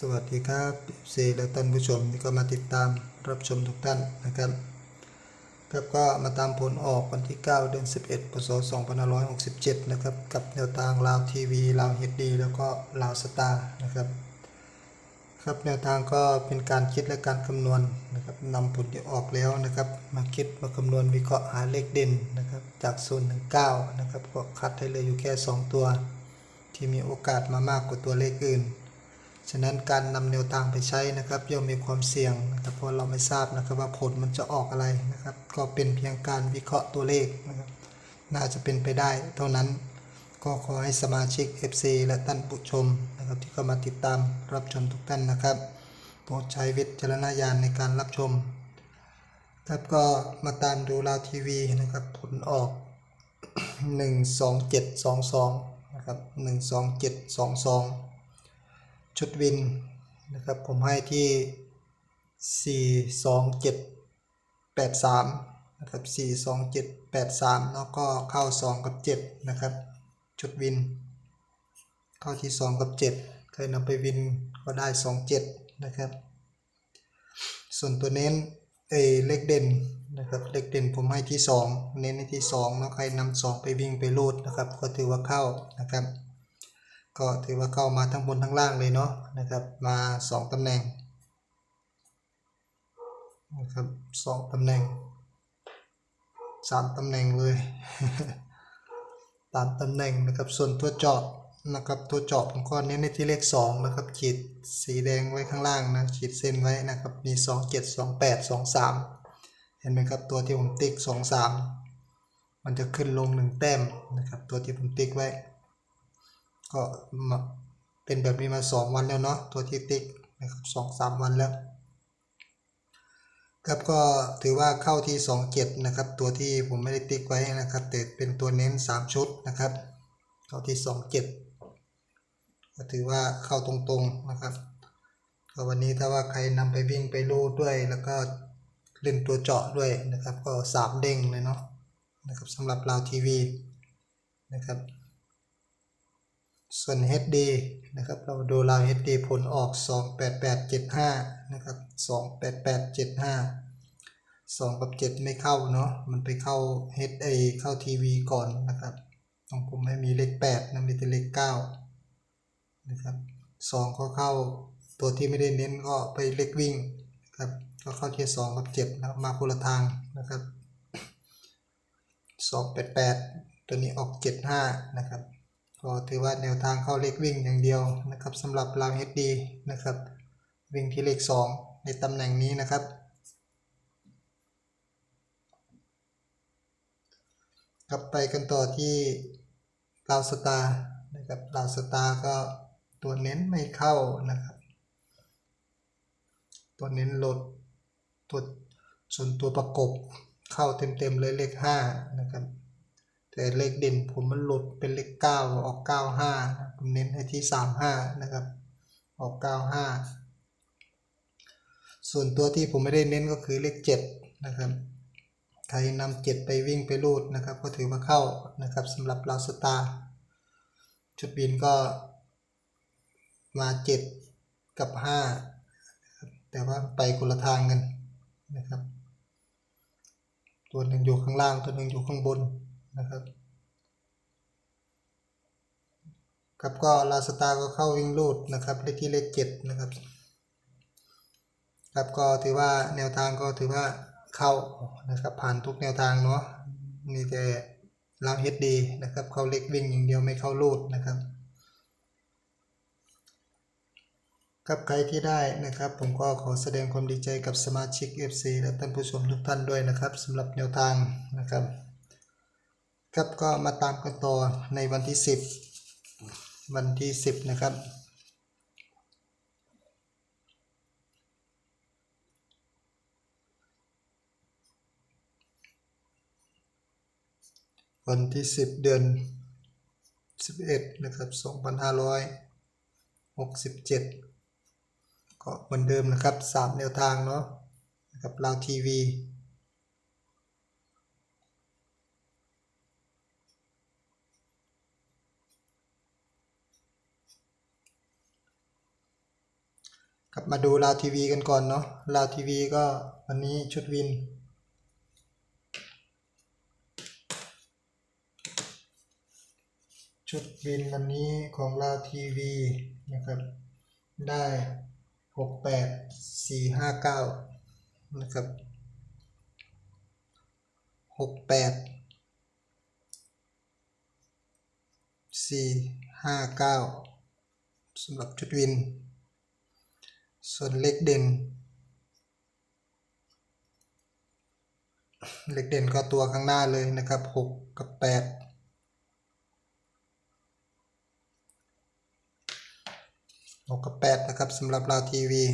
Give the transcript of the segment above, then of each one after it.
สวัสดีครับซีและท่านผู้ชมที่ก็มาติดตามรับชมทุกท่านนะครับครับก็มาตามผลออกวันที่ 9 เดือน 11 พศ 2567 นะครับ กับแนวทางลาวทีวีลาวเฮดดีแล้วก็ลาวสตาร์นะครับครับแนวทางก็เป็นการคิดและการคำนวณนะครับนำผลที่ออกแล้วนะครับ มาคิดมาคำนวณวิเคราะห์หาเลขเด่นนะครับ จาก0ถึง9นะครับก็คัดให้เลยอยู่แค่ 2 ตัว ที่มีโอกาสมามากกว่าตัวเลขอื่น ฉะนั้นการนำแนวทางไปใช้นะครับย่อมมีความเสี่ยงนะครับเพราะเราไม่ทราบนะครับว่าผลมันจะออกอะไรนะครับ ก็เป็นเพียงการวิเคราะห์ตัวเลขนะครับ น่าจะเป็นไปได้เท่านั้นก็ขอให้สมาชิก FC และท่านผู้ชมนะครับที่เข้ามาติดตามรับชมทุกท่านนะครับโปรดใช้วิจารณญาณในการรับชม ครับก็มาตามดูลาวทีวีนะครับผลออก 12722 นะครับ 12722 ชุดวินนะครับผมให้ที่ 42783นะครับ42783แล้วก็เข้า 2 กับ 7 นะครับ ชุดวิน เข้าที่ 2 กับ 7 เคยนำไปวินก็ได้ 27 นะครับ ส่วนตัวเน้นเอเลขเด่นนะครับเลขเด่นผมให้ที่ 2 เน้นในที่2แล้วใครนำ2ไปวิ่งไปรูดนะครับ ก็ถือว่าเข้านะครับ ก็ถือว่าเข้ามาทั้งบนทั้งล่างเลยเนาะนะครับมา 2ตำแหน่งนะครับสองตำแหน่งสามตำแหน่งเลยตามตำแหน่งนะครับส่วนตัวจาะนะครับตัวเจาะผมก็เน้นในที่เลข2นะครับขีดสีแดงไว้ข้างล่างนะขีดเส้นไว้นะครับมี 2 7 2 8 2 3 เห็นไหมครับตัวที่ผมติ๊ก 2 3 มันจะขึ้นลง 1 แต้มนะครับตัวที่ผมติ๊กไว้ ก็มาเป็นแบบนี้มา 2 วันแล้วเนาะตัวที่ติ๊กนะครับสองสามวันแล้ว ครับก็ถือว่าเข้าที่ 27 นะครับ ตัวที่ผมไม่ได้ติ๊กไว้นะครับ แต่เป็นตัวเน้น 3 ชุดนะครับ เข้าที่ 27 ก็ถือว่าเข้าตรงๆนะครับก็วันนี้ถ้าว่าใครนำไปวิ่งไปรูดด้วย แล้วก็เล่นตัวเจาะด้วยนะครับ ก็ 3 เด้งเลยเนาะนะครับสำหรับเราทีวีนะครับ ส่วน HD นะครับเราดูราว HD ผลออก 28875 นะครับ 28875 2 กับ 7 ไม่เข้าเนาะมันไปเข้า HA เข้าทีวีก่อนนะครับของผมไม่มีเลข 8 นะมีแต่เลข 9 นะครับ 2 ก็เข้าตัวที่ไม่ได้เน้นก็ไปเลขวิ่งนะครับก็เข้าที่ 2 กับ 7 นะครับมาคนละทางนะครับ 288 ตัวนี้ออก 75 นะครับ ก็ถือว่าแนวทางเข้าเลขวิ่งอย่างเดียวนะครับสำหรับราว HD นะครับ วิ่งที่เลข 2 ในตำแหน่งนี้นะครับ กลับไปกันต่อที่ราวสตาร์นะครับราวสตาร์ก็ตัวเน้นไม่เข้านะครับ ตัวเน้นลดตัวส่วนตัวประกบเข้าเต็มๆเลยเลข 5 นะครับ แต่เลขเด่นผมมันหลุดเป็นเลขเก้าออกเก้าห้าผมเน้นให้ที่สามห้านะครับ ออกเก้าห้าส่วนตัวที่ผมไม่ได้เน้นก็คือเลขเจ็ดนะครับใครนำเจ็ดไปวิ่งไปรูดนะครับ ก็ถือว่าเข้านะครับสำหรับเราสตาร์ชุดบินก็มาเจ็ดกับห้าแต่ว่าไปคนละทางกันนะครับ ตัวหนึ่งอยู่ข้างล่างตัวหนึ่งอยู่ข้างบน นะครับครับก็ลาสตาร์ก็เข้าวิ่งลูดนะครับเลขที่เลขเจ็ดนะครับ ครับก็ถือว่าแนวทางก็ถือว่าเข้านะครับผ่านทุกแนวทางเนาะมีแต่ลาวเฮดดีนะครับ เข้าเลขวิ่งอย่างเดียวไม่เข้าลูดนะครับครับใครที่ได้นะครับ ผมก็ขอแสดงความดีใจกับสมาชิก FC และท่านผู้ชมทุกท่านด้วยนะครับสำหรับแนวทางนะครับ ครับก็มาตามกันต่อในวันที่ 10 วันที่ 10 นะครับ วันที่ 10 เดือน 11 นะครับ 2567 ก็เหมือนเดิมนะครับ 3 แนวทางเนาะนะครับเราทีวี กลับมาดูลาวทีวีกันก่อนเนาะลาวทีวีก็วันนี้ชุดวิน ชุดวินวันนี้ของลาวทีวีนะครับได้หกแปดสี่ห้าเก้านะครับหกแปดสี่ห้าเก้าสำหรับชุดวิน ส่วนเลขเด่น เลขเด่นก็ตัวข้างหน้าเลยนะครับหกกับแปดหกกับแปดนะครับสำหรับเราทีวี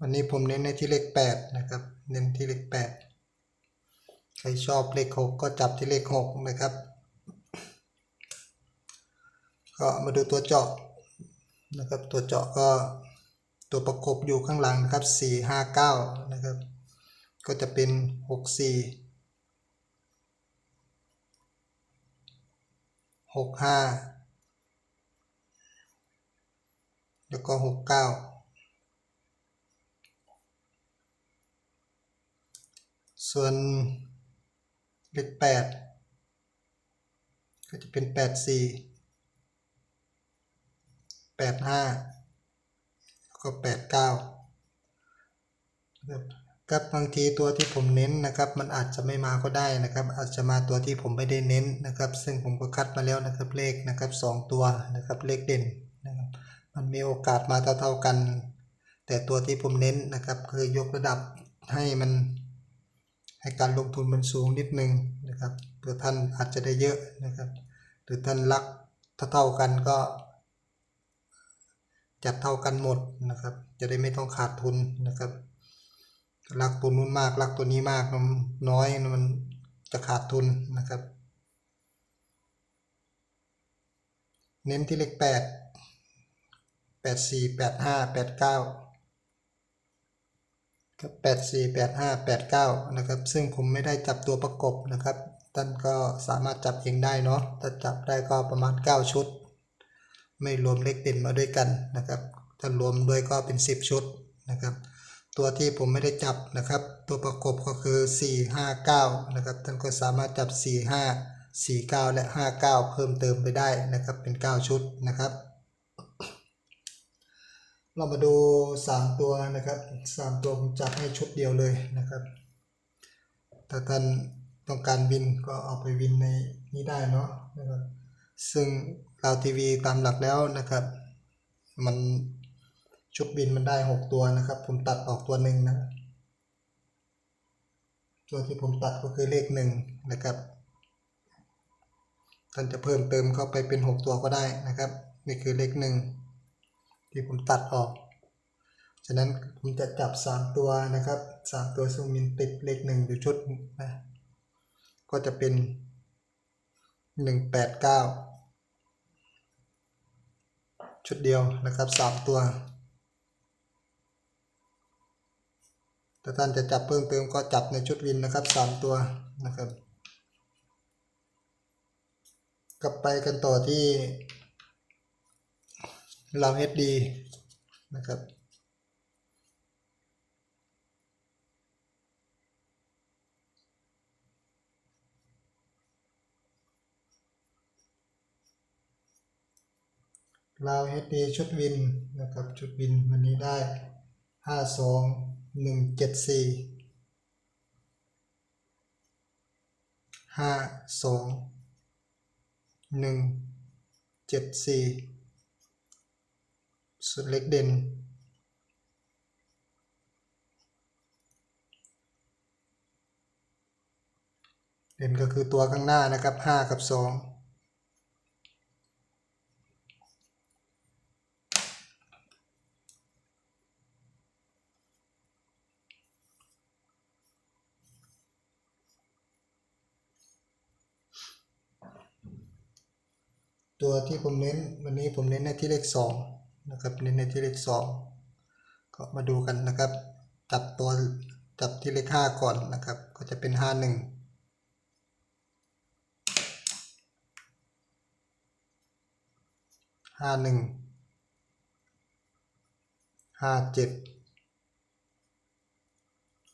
วันนี้ผมเน้นในที่เลขแปดนะครับ เน้นที่เลขแปด รชอบเลขหกก็จับที่เลขหกนะครับ ก็มาดูตัวเจาะนะครับ ตัวเจาะก็ตัวประกบอยู่ข้างหลังนะครับสี่ห้าเก้านะครับ ก็จะเป็นหกสี่หกห้าแล้วก็หกเก้าส่วน เลขแปดก็จะเป็นแปดสี่แปดห้าแล้วก็แปดเก้าครับบางทีตัวที่ผมเน้นนะครับ มันอาจจะไม่มาก็ได้นะครับ อาจจะมาตัวที่ผมไม่ได้เน้นนะครับ ซึ่งผมก็คัดมาแล้วนะครับเลขนะครับสองตัวนะครับเลขเด่นนะครับมันมีโอกาสมาเท่าๆกัน แต่ตัวที่ผมเน้นนะครับ คือยกระดับให้มัน ให้การลงทุนมันสูงนิดนึงนะครับเพื่อท่านอาจจะได้เยอะนะครับ หรือท่านรักเท่าๆกันก็ จัดเท่ากันหมดนะครับ จะได้ไม่ต้องขาดทุนนะครับรักตัวนู้นมากรักตัวนี้มากมันน้อยมันจะขาดทุนนะครับ เน้นที่เลขแปดแปดสี่แปดห้าแปดเก้า ครับแปดสี่แปดห้าแปดเก้านะครับ ซึ่งผมไม่ได้จับตัวประกบนะครับ ท่านก็สามารถจับเองได้เนาะถ้าจับได้ก็ประมาณเก้าชุด ไม่รวมเลขเด่นมาด้วยกันนะครับ ถ้ารวมด้วยก็เป็นสิบชุดนะครับ ตัวที่ผมไม่ได้จับนะครับ ตัวประกบก็คือ 4 5 9 นะครับ ท่านก็สามารถจับ 4 5 4 9 และ 5 9 เพิ่มเติมไปได้นะครับ เป็น 9 ชุดนะครับ เรามาดู 3 ตัวนะครับ 3 ตัวผมจับให้ชุดเดียวเลยนะครับ ถ้าท่านต้องการวินก็เอาไปวินในนี้ได้เนาะนะครับ ซึ่งเราทีวีตามหลักแล้วนะครับ มันชุดบินมันได้หกตัวนะครับ ผมตัดออกตัวหนึ่งนะตัวที่ผมตัดก็คือเลขหนึ่งนะครับ ท่านจะเพิ่มเติมเข้าไปเป็นหกตัวก็ได้นะครับ นี่คือเลขหนึ่ง ที่ผมตัดออก ฉะนั้นผมจะจับสามตัวนะครับสามตัวซึ่งมีติดเลขหนึ่งอยู่ชุดนะก็จะเป็นหนึ่งแปดเก้าชุดเดียวนะครับสามตัวถ้าท่านจะจับเพิ่มเติมก็จับในชุดวินนะครับสามตัวนะครับ กลับไปกันต่อที่ ราเอดีนะครับลาวเอดีชุดวินนะครับชุดวินวันนี้ได้ห้าสองหนึ่งเจ็ด สี่ห้าสองหนึ่งเจ็ดสี่สุดเล็กเด่น เด่นก็คือตัวข้างหน้านะครับห้ากับสองตัวที่ผมเน้นวันนี้ผมเน้นในที่เลขสอง นะครับเน้นในที่เลขสองก็มาดูกันนะครับ จับตัวจับที่เลขห้าก่อนนะครับ ก็จะเป็นห้าหนึ่งห้าหนึ่งห้าเจ็ด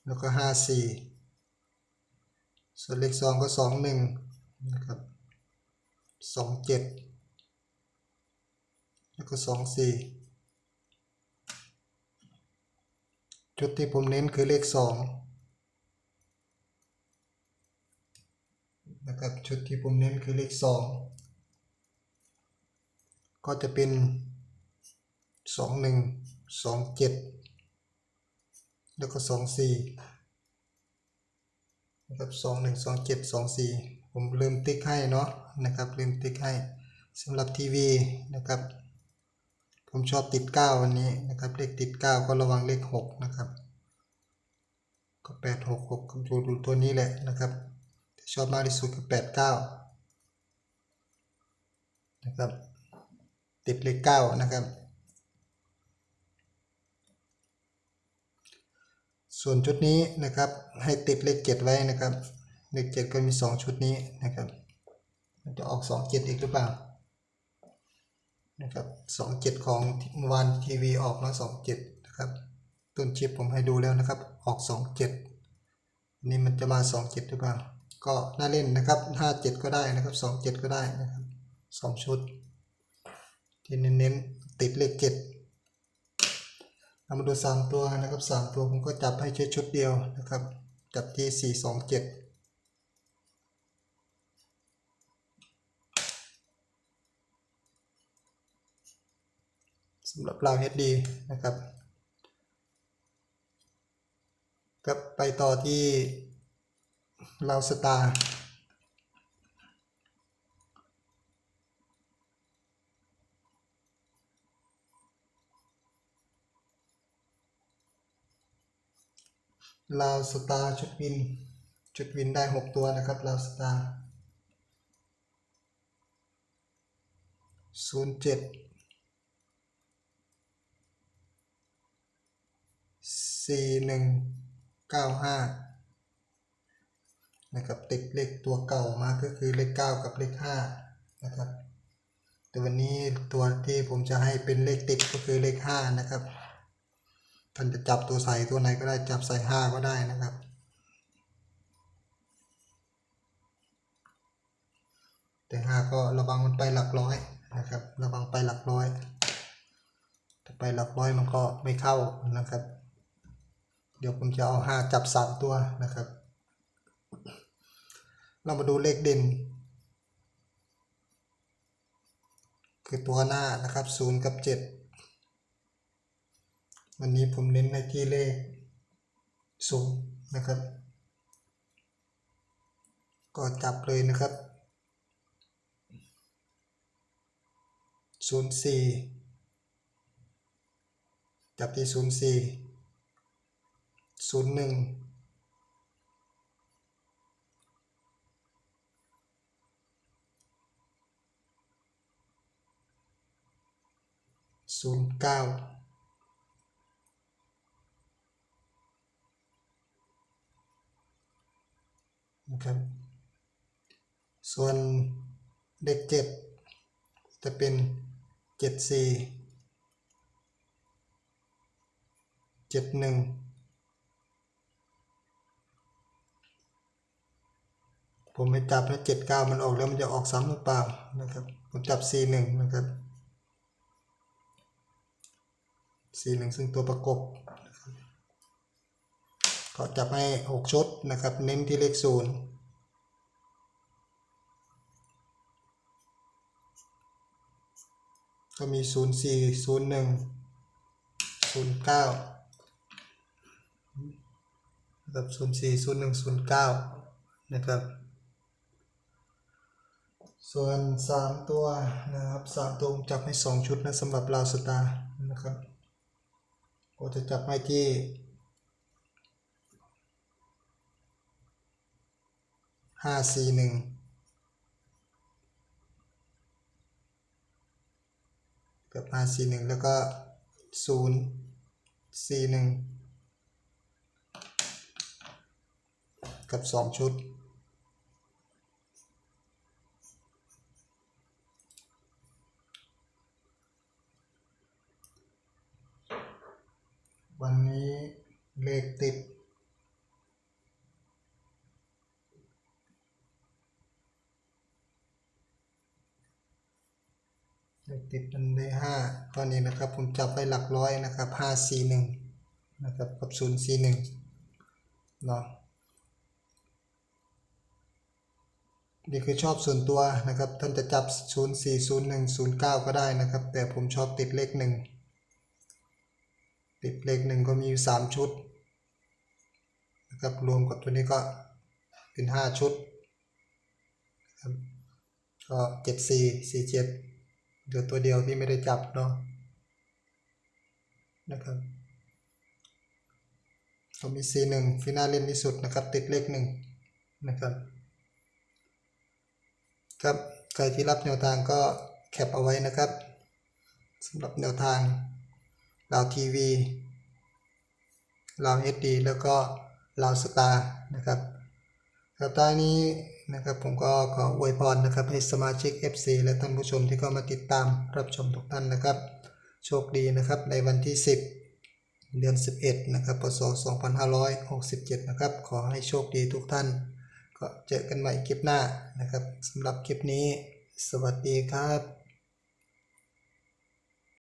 แล้วก็ห้าสี่ส่วนเลขสองก็สองหนึ่งนะครับสองเจ็ด แล้วก็สองสี่จุดที่ผมเน้นคือเลขสองนะครับชุดที่ผมเน้นคือเลขสองก็จะเป็นสองหนึ่งสองเจ็ดแล้วก็สองสี่นะครับสองหนึ่งสองเจ็ดสองสี่ผมลืมติ๊กให้เนาะนะครับลืมติ๊กให้สำหรับทีวีนะครับ ผมชอบติดเก้าวันนี้นะครับ เลขติดเก้าก็ระวังเลขหกนะครับ ก็แปดหกหกดูดูตัวนี้แหละนะครับที่ชอบมากที่สุดคือแปดเก้านะครับ ติดเลขเก้านะครับส่วนชุดนี้นะครับให้ติดเลขเจ็ดไว้นะครับเลขเจ็ดก็มีสองชุดนี้นะครับ มันจะออกสองเจ็ดอีกหรือเปล่า นะครับสองเจ็ดของเมื่อวานทีวีออกแล้วสองเจ็ดนะครับต้นชิปผมให้ดูแล้วนะครับออกสองเจ็ดนี่มันจะมาสองเจ็ดหรือเปล่าก็น่าเล่นนะครับห้าเจ็ดก็ได้นะครับสองเจ็ดก็ได้นะครับสองชุด ที่เน้นๆติดเลขเจ็ดเรามาดูสามตัวนะครับสามตัวผมก็จับให้แค่ชุดเดียวนะครับจับที่สี่สองเจ็ด สำหรับเรา HD นะครับก็ไปต่อที่ราสตาร์ลาวสตาร์ชุดวินชุดวินได้ 6 ตัวนะครับลาวสตาร์ศูนย์เจ็ด สี่หนึ่งเก้าห้านะครับติดเลขตัวเก่ามาก็คือเลขเก้ากับเลขห้านะครับแต่วันนี้ตัวที่ผมจะให้เป็นเลขติดก็คือเลขห้านะครับท่านจะจับตัวใส่ตัวไหนก็ได้จับใส่ห้าก็ได้นะครับแต่หาก็ระวังมันไปหลักร้อยนะครับระวังไปหลักร้อยถ้าไปหลักร้อยมันก็ไม่เข้านะครับ เดี๋ยวผมจะเอาห้าจับสามตัวนะครับ เรามาดูเลขเด่น คือตัวหน้านะครับศูนย์กับเจ็ดวันนี้ผมเน้นในที่เลขศูนย์นะครับ ก็จับเลยนะครับศูนย์สี่จับที่ศูนย์สี่ ศูนย์หนึ่งศูนย์เก้านะครับ ส่วนเลขเจ็ดจะเป็นเจ็ดสี่เจ็ดหนึ่ง ผมไม่จับแล้วเจ็ดเก้ามันออกแล้วมันจะออกซ้ำหรือเปล่านะครับผมจับ C หนึ่งนะครับ C หนึ่งซึ่งตัวประกบก็จับให้หกชุดนะครับ เน้นที่เลขศูนย์ก็มีศูนย์สี่ศูนย์หนึ่งศูนย์เก้ากับศูนย์สี่ศูนย์หนึ่งศูนย์เก้านะครับ ส่วนสามตัวนะครับสามตัวจับให้สองชุดนะสำหรับลาวสตาร์นะครับก็จะจับให้ที่ห้าสี่หนึ่งกับห้าสี่หนึ่งแล้วก็ศูนย์สี่หนึ่งกับสองชุด ก วันนี้เลขติด เลขติดมันได้ห้าตอนนี้นะครับผมจับไปหลักร้อยนะครับห้าสี่หนึ่งนะครับกับศูนย์สี่หนึ่งเนาะนี่คือชอบส่วนตัวนะครับ ท่านจะจับศูนย์สี่ศูนย์หนึ่งศูนย์เก้าก็ได้นะครับ แต่ผมชอบติดเลขหนึ่ง ติดเลขหนึ่งก็มีสามชุดนะครับรวมกับตัวนี้ก็เป็นห้าชุดครับก็เจ็ดสี่สี่เจ็ดเหลือตัวเดียวที่ไม่ได้จับเนาะนะครับก็มี C หนึ่งที่น่าเล่นที่สุดนะครับ ติดเลขหนึ่งนะครับครับใครที่รับแนวทางก็แคปเอาไว้นะครับสำหรับแนวทาง ลาวทีวีลาวเอสดีแล้วก็ลาวสตาร์นะครับครับท้ายนี้นะครับผมก็ขออวยพรนะครับให้สมาชิก FC และท่านผู้ชมที่เข้ามาติดตามรับชมทุกท่านนะครับ โชคดีนะครับในวันที่ 10 เดือน 11 นะครับพศ2567 นะครับ ขอให้โชคดีทุกท่าน ก็เจอกันใหม่คลิปหน้านะครับสำหรับคลิปนี้ สวัสดีครับ